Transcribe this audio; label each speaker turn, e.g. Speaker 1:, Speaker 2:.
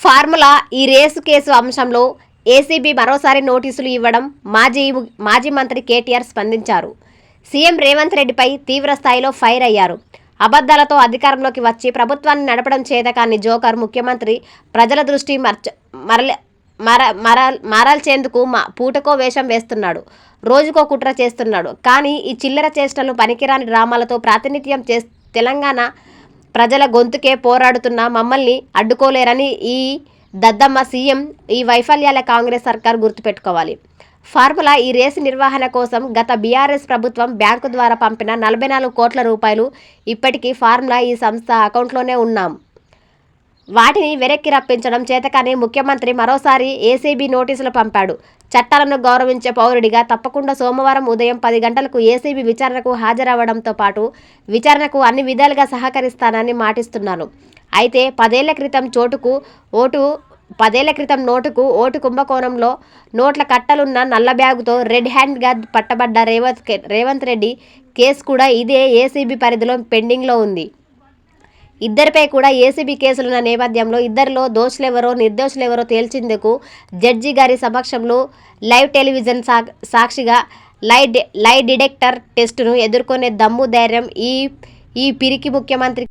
Speaker 1: Formula ఈ race case అంశంలో ACB మరోసారి నోటీసులు ఇవ్వడం మాజీ మాజీ మంత్రి కేటీఆర్ స్పందించారు. సీఎం రేవంత్ రెడ్డిపై తీవ్ర స్థాయిలో ఫైర్ అయ్యారు. అబద్ధాలతో అధికారంలోకి వచ్చి ప్రభుత్వాన్ని నడపడం చేతకాని జోకర్ ముఖ్యమంత్రి ప్రజల దృష్టి మర్చ మరల మర మర మరల్చేందుకు మా పూటకో వేషం వేస్తున్నాడు. రోజుకో కుట్ర చేస్తున్నాడు. కానీ ఈ చిల్లర చేష్టలు పనికిరాని డ్రామాలతో ప్రాతినిధ్యం చే తెలంగాణ ప్రజల గొంతుకే పోరాడుతున్న మమ్మల్ని అడ్డుకోలేరని ఈ దద్దమ్మ సీఎం ఈ వైఫల్యాల కాంగ్రెస్ సర్కార్ గుర్తుపెట్టుకోవాలి. ఫార్ములా ఈ రేసు నిర్వహణ కోసం గత బీఆర్ఎస్ ప్రభుత్వం బ్యాంకు ద్వారా పంపిన నలభై నాలుగు కోట్ల రూపాయలు ఇప్పటికీ ఫార్ములా ఈ సంస్థ అకౌంట్లోనే ఉన్నాం. వాటిని వెనక్కి రప్పించడం చేతకాని ముఖ్యమంత్రి మరోసారి ఏసీబీ నోటీసులు పంపాడు. చట్టాలను గౌరవించే పౌరుడిగా తప్పకుండా సోమవారం ఉదయం పది గంటలకు ఏసీబీ విచారణకు హాజరవ్వడంతో పాటు విచారణకు అన్ని విధాలుగా సహకరిస్తానని మాటిస్తున్నాను అయితే పదేళ్ళ క్రితం చోటుకు ఓటు పదేళ్ళ క్రితం నోటుకు ఓటు కుంభకోణంలో నోట్ల కట్టలున్న నల్ల బ్యాగుతో రెడ్ హ్యాండ్గా పట్టబడ్డ రేవంత్ రేవంత్ రెడ్డి కేసు కూడా ఇదే ఏసీబీ పరిధిలో పెండింగ్లో ఉంది. ఇద్దరిపై కూడా ఏసీబీ కేసులున్న నేపథ్యంలో ఇద్దరిలో దోషులెవరో నిర్దోషులెవరో తేల్చేందుకు జడ్జి గారి సమక్షంలో లైవ్ టెలివిజన్ సా సాక్షిగా లై లై డిడెక్టర్ టెస్టును ఎదుర్కొనే దమ్ము ధైర్యం ఈ ఈ పిరికి ముఖ్యమంత్రి